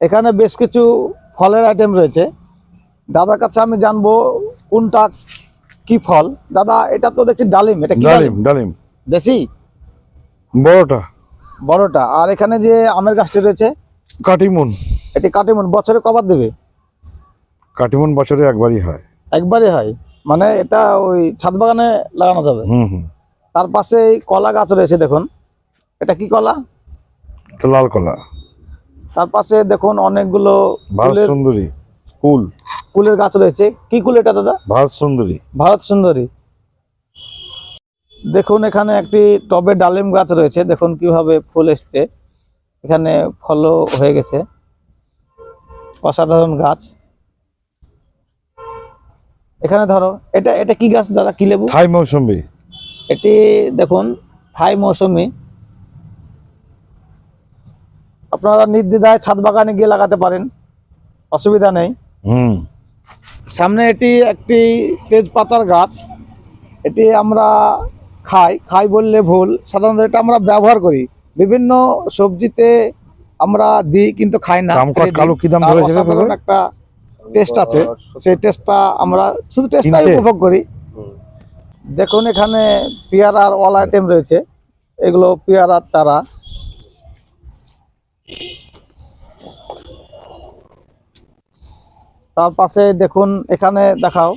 এখানে বেশ কিছু ফলের আইটেম রয়েছে। দাদার কাছে আমি জানব কোনটা কি ফল। দাদা এটা তো দেখছি ডালিম এটা কি ডালিম? ডালিম দেশি? বড়টা। বড়টা। আর এখানে যে আমের গাছটি রয়েছে কাটিমুন। এটি কাটিমুন বছরে কবার দেবে? কাটিমুন বছরে একবারই হয়। একবারই হয়? মানে এটা ওই ছাদ বাগানে লাগানো যাবে? হুম হুম। তার পাশে কলা গাছ রয়েছে দেখুন। এটা কি কলা? লাল কলা। তার পাশে দেখুন অনেকগুলো ভারত সুন্দরী কুল। কুলের গাছ রয়েছে। কি কুল এটা দাদা? ভারত সুন্দরী। ভারত সুন্দরী। দেখুন এখানে একটি টবে ডালিম গাছ রয়েছে। দেখুন কীভাবে ফুল এসছে। এখানে ফলও হয়ে গেছে। অসাধারণ গাছ। এখানে ধরো এটা এটা কি গাছ দাদা? কি লেবু? থাই মৌসুম্বি এটি দেখুন থাই মৌসুমি। আপনারা নির্দ্বিধায় ছাদ বাগানে গিয়ে লাগাতে পারেন। অসুবিধা নেই। সামনে এটি একটি তেজপাতার গাছ। এটি আমরা খাই খাই বললে ভুল। সাধারণত এটা আমরা ব্যবহার করি। বিভিন্ন সবজিতে আমরা দিই কিন্তু খাই না? একটা টেস্ট আছে। সেই টেস্টটা আমরা শুধু টেস্টটাই? উপভোগ করি। দেখুন এখানে পেয়ারার অল আইটেম রয়েছে। এগুলো পেয়ারার চারা। তার পাশে দেখুন এখানে দেখাও।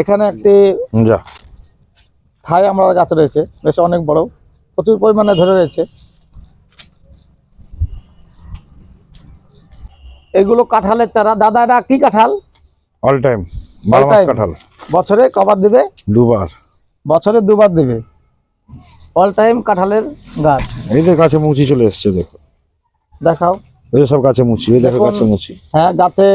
এখানে একটি থাই আমরা গাছ রয়েছে বেশ অনেক বড় প্রচুর পরিমাণে ধরে রয়েছে। এগুলো কাঁঠালের চারা। দাদা এটা কি কাঁঠাল? অল টাইম বারো মাস কাঁঠাল। বছরে কবার দেবে? দুবার। বছরে দুবার দেবে। অল টাইম কাঁঠালের গাছ। এই যে গাছে মুচি চলে এসছে দেখো। দেখাও। এই সব গাছে মুচি এই দেখো। গাছে মুচি। হ্যাঁ গাছে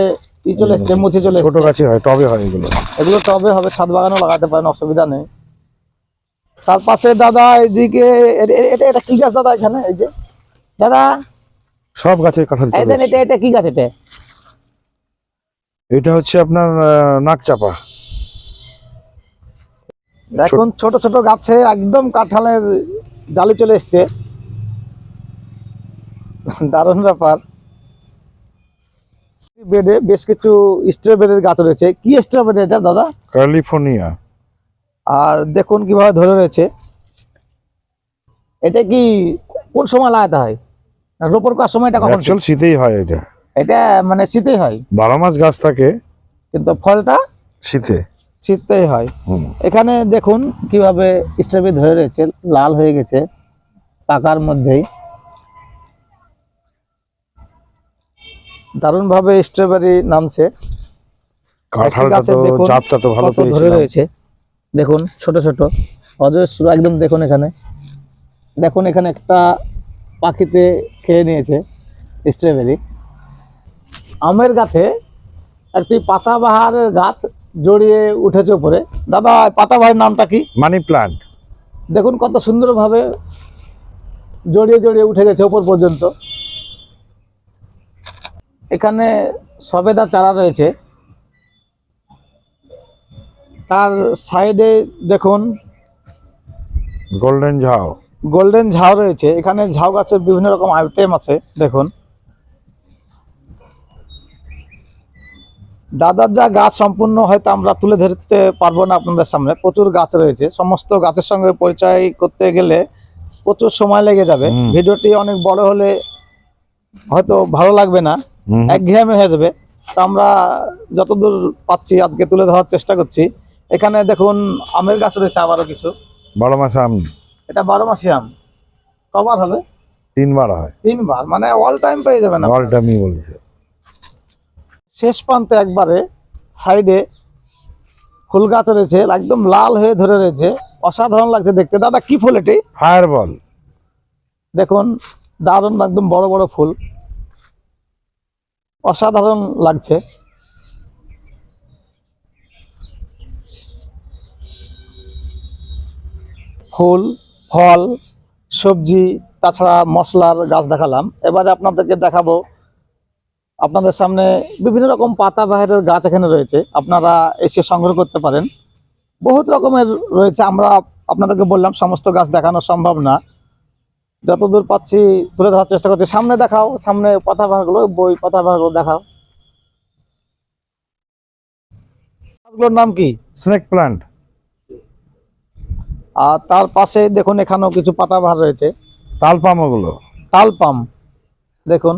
ই চলে এসছে মুচি চলে ছোট গাছে হয় টবে হয় এগুলো। এগুলো টবে হবে ছাদ বাগানও লাগাতে পারেন অসুবিধা নেই। তার পাশে দাদা এইদিকে এ- এ- এটা এটা কি গাছ দাদা এখানে? এই যে। দাদা? সব গাছে কাঁঠাল চলে এটা এটা কি গাছ এটা? এটা হচ্ছে আপনার আহ, নাক চাপা দেখুন ছোট ছোট গাছে একদম কাঁঠালের জালি চলে এসছে। দারুণ ব্যাপার। বেডে বেশ কিছু স্ট্রবেরির গাছ রয়েছে। কি স্ট্রবেরি এটা দাদা? ক্যালিফোর্নিয়া। আর দেখুন কীভাবে ধরে রয়েছে। এটা কি কোন সময় লাগাতে হয়? রোপণ করার সময়টা কখন অ্যাকচুয়াল শীতেই হয় এটা। এটা মানে শীতেই হয়। বারো মাস গাছ থাকে। কিন্তু ফলটা শীতে। শীতেই হয়। এখানে দেখুন কীভাবে স্ট্রবেরি ধরে রয়েছে লাল হয়ে গেছে পাকার মধ্যেই। দারুণ ভাবে স্ট্রবেরি নামছে কাঁঠালটা তো দেখুন জাতটা তো ভালো ধরে রয়েছে। দেখুন ছোট ছোট। অজস্র একদম দেখুন এখানে। দেখুন এখানে একটা পাখিতে খেয়ে নিয়েছে স্ট্রবেরি আমের গাছে একটি পাতাবাহারের গাছ জড়িয়ে উঠেছে উপরে। দাদা পাতাবাহারের নামটা কি? Money plant. দেখুন কত সুন্দরভাবে জড়িয়ে জড়িয়ে উঠে গেছে ওপর পর্যন্ত। এখানে সবেদা চারা রয়েছে। তার সাইডে দেখুন গোল্ডেন ঝাউ। গোল্ডেন ঝাউ রয়েছে। এখানে ঝাউ গাছের বিভিন্ন রকম আইটেম আছে দেখুন। দাদার যা গাছ সম্পূর্ণ হয়তো আমরা তুলে ধরতে পারব না আপনাদের সামনে। প্রচুর গাছ রয়েছে। সমস্ত গাছের সঙ্গে পরিচয় করতে গেলে প্রচুর সময় লেগে যাবে। ভিডিওটি অনেক বড় হলে হয়তো ভালো লাগবে না। একঘেয়েমি হয়ে যাবে। তা আমরা যতদূর পাচ্ছি আজকে তুলে ধরার চেষ্টা করছি। এখানে দেখুন আমের গাছ রয়েছে আবারও কিছু। বারো মাস আম। এটা বারো মাসি আম। কবার হবে? তিনবার হয়। তিনবার? মানে অল টাইম পেয়ে যাবেন। অলটা আমি বলেছে। শেষ প্রান্তে একবারে সাইডে ফুল গাছ রয়েছে একদম লাল হয়ে ধরে রয়েছে। অসাধারণ লাগছে দেখতে। দাদা কি ফুল এটি? ফায়ার বল দেখুন দারুণ একদম বড় বড় ফুল। অসাধারণ লাগছে। ফুল, ফল, সবজি, তাছাড়া মশলার গাছ দেখালাম। এবারে আপনাদেরকে দেখাবো আপনাদের সামনে বিভিন্ন রকম পাতা বাহারের গাছ এখানে রয়েছে। আপনারা এসে সংগ্রহ করতে পারেন। বহুত রকমের রয়েছে। আমরা আপনাদেরকে বললাম, সমস্ত গাছ দেখানো সম্ভব না। যতদূর পাচ্ছি তুলে ধরার চেষ্টা করছি। সামনে দেখাও সামনে পাতা বাহারগুলো বই পাতা বাহারগুলো দেখাও। গাছগুলোর নাম কি? Snake plant. আর তার পাশে দেখুন এখানেও কিছু পাতাবাহার রয়েছে। তাল পাম ওগুলো তাল পাম দেখুন।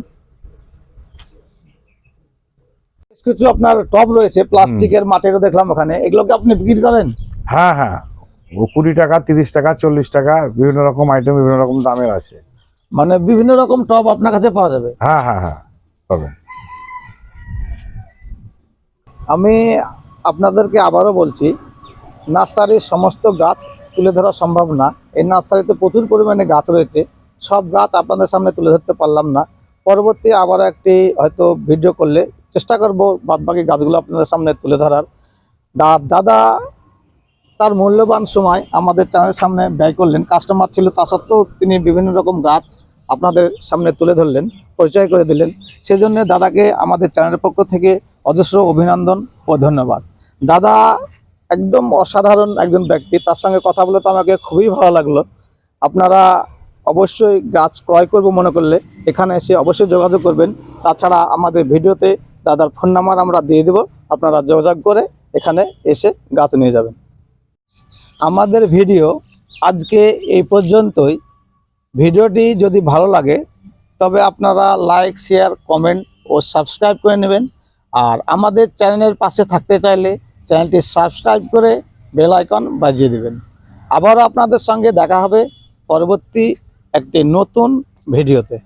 বেশ কিছু আপনার টব রয়েছে প্লাস্টিকের মাটিরও দেখলাম ওখানে। এগুলোকে আপনি বিক্রি করেন? হ্যাঁ হ্যাঁ। কুড়ি টাকা তিরিশ টাকা চল্লিশ টাকা বিভিন্ন রকম আইটেম বিভিন্ন রকম দামের আছে। মানে বিভিন্ন রকম টব আপনার কাছে পাওয়া যাবে। হ্যাঁ হ্যাঁ হ্যাঁ পাবেন। আমি আপনাদেরকে আবারও বলছি নার্সারির সমস্ত গাছ তুলে ধরা সম্ভব না। এই নার্সারিতে প্রচুর পরিমাণে গাছ রয়েছে। সব গাছ আপনাদের সামনে তুলে ধরতে পারলাম না। পরবর্তী আবারও একটি হয়তো ভিডিও করলে চেষ্টা করব বাদবাকি গাছগুলো আপনাদের সামনে তুলে ধরার। দাদা তার মূল্যবান সময় আমাদের চ্যানেলের সামনে ব্যয় করলেন। কাস্টমার ছিল তা সত্ত্বেও তিনি বিভিন্ন রকম গাছ আপনাদের সামনে তুলে ধরলেন, পরিচয় করে দিলেন। সেজন্য দাদাকে আমাদের চ্যানেলের পক্ষ থেকে অজস্র অভিনন্দন ও ধন্যবাদ। দাদা একদম অসাধারণ একজন ব্যক্তি, তার সঙ্গে কথা বলে তো আমাকে খুবই ভালো লাগল। আপনারা অবশ্যই গাছ ক্রয় করব মনে করলে, এখানে এসে অবশ্যই যোগাযোগ করবেন। তাছাড়া আমাদের ভিডিওতে দাদার ফোন নাম্বার আমরা দিয়ে দেব, আপনারা যোগাযোগ করে এখানে এসে গাছ নিয়ে যাবেন। আমাদের ভিডিও আজকে এই পর্যন্তই। ভিডিওটি যদি ভালো লাগে, তবে আপনারা লাইক, শেয়ার, কমেন্ট ও সাবস্ক্রাইব করে নেবেন। আর আমাদের চ্যানেলের পাশে থাকতে চাইলে চ্যানেলটি সাবস্ক্রাইব করে বেল আইকন বাজিয়ে দেবেন। আবারও আপনাদের সঙ্গে দেখা হবে পরবর্তী একটি নতুন ভিডিওতে।